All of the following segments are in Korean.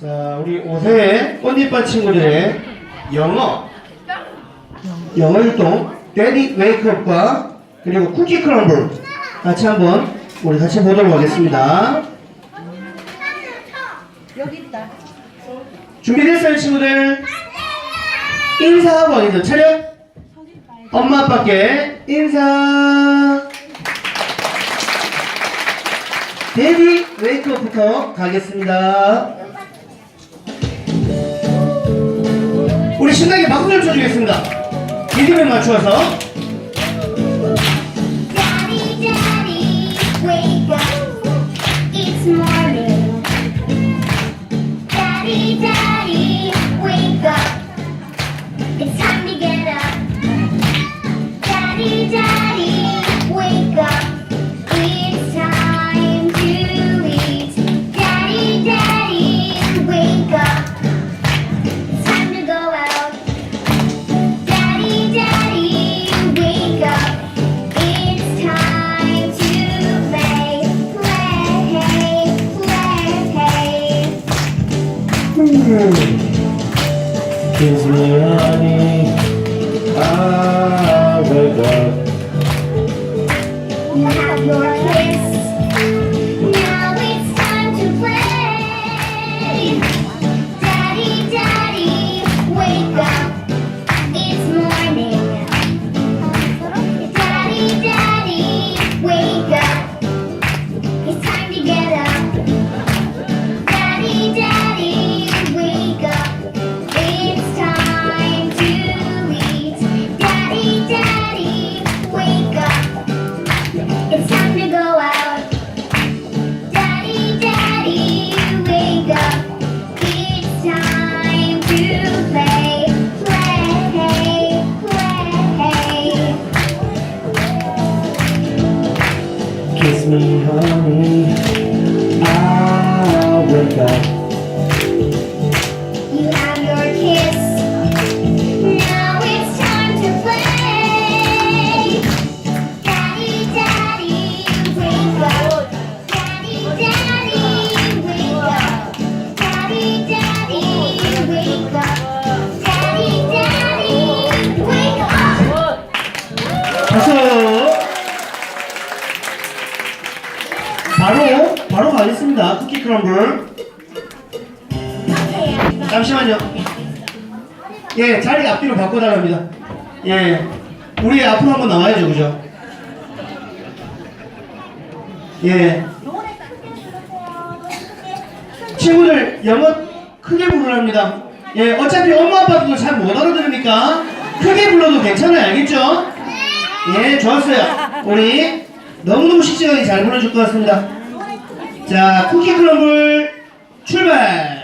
자, 우리 5세 꽃잎반 친구들의 영어, 영어 활동, 데디 웨이크업과 그리고 쿠키 크럼블 같이 한번 우리 같이 보도록 하겠습니다. 여기 있다. 준비됐어요, 친구들? 인사하고 하겠습니다. 차렷! 엄마, 아빠께 인사! 데디 웨이크업부터 가겠습니다. 신나게 박수 좀 쳐주겠습니다. 리듬에 맞추어서. Kiss me, honey. Kismiani Abedot You have your kiss 爱你。 가겠습니다. 쿠키 크럼블. 잠시만요. 예, 자리 앞뒤로 바꿔달랍니다. 예, 우리 앞으로 한번 나와야죠, 그죠? 예. 친구들, 영어 크게 부르랍니다. 예, 어차피 엄마 아빠도 잘 못 알아들으니까 크게 불러도 괜찮아요, 알겠죠? 예, 좋았어요. 우리 너무너무 씩씩하게 잘 불러줄 것 같습니다. 자, 쿠키 크럼블 출발!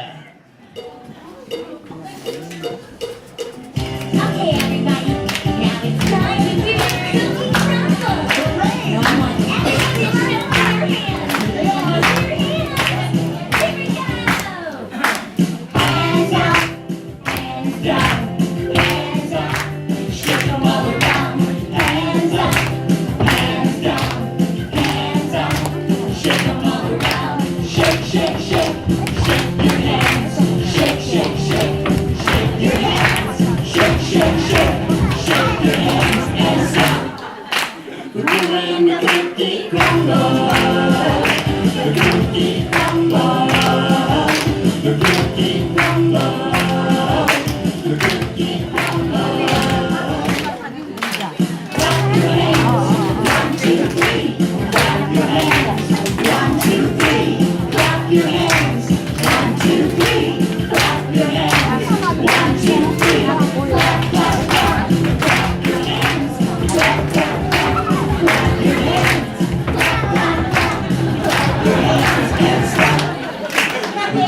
in the Bhakti Grandma.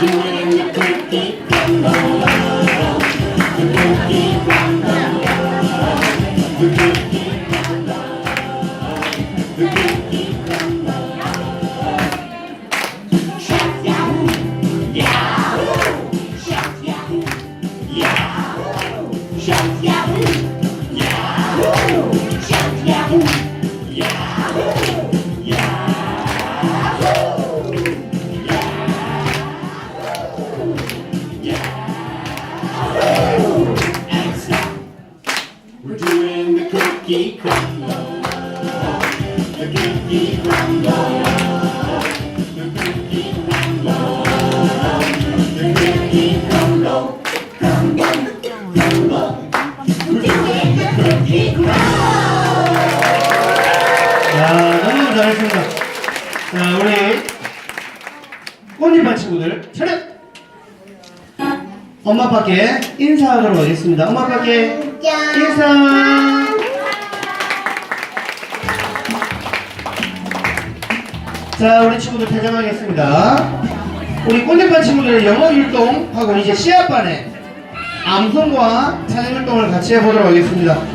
do, do, do, do. 야, 너무 잘했습니다. 자, 우리 꽃잎반 친구들 차렷! 엄마 아빠께 인사하도록 하겠습니다. 엄마 아빠께 인사! 자, 우리 친구들 퇴장하겠습니다. 우리 꽃잎반 친구들 영어 율동하고 이제 시합반에 암송과 찬양 율동을 같이 해보도록 하겠습니다.